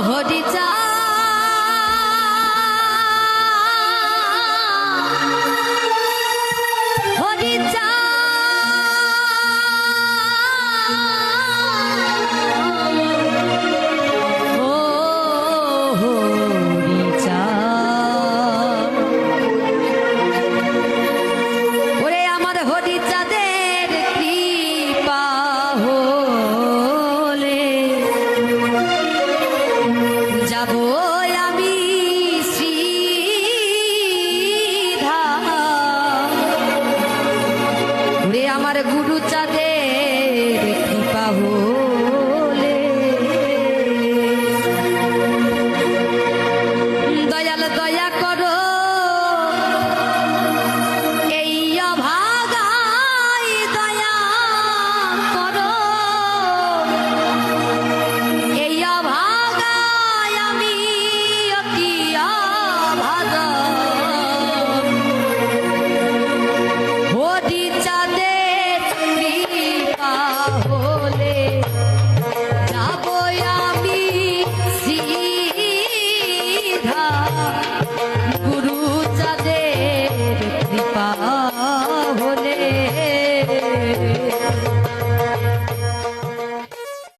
প্রহরি চা Oh, oh. আমার গুরু চাঁদের গুরু চাঁদের কৃপা হলে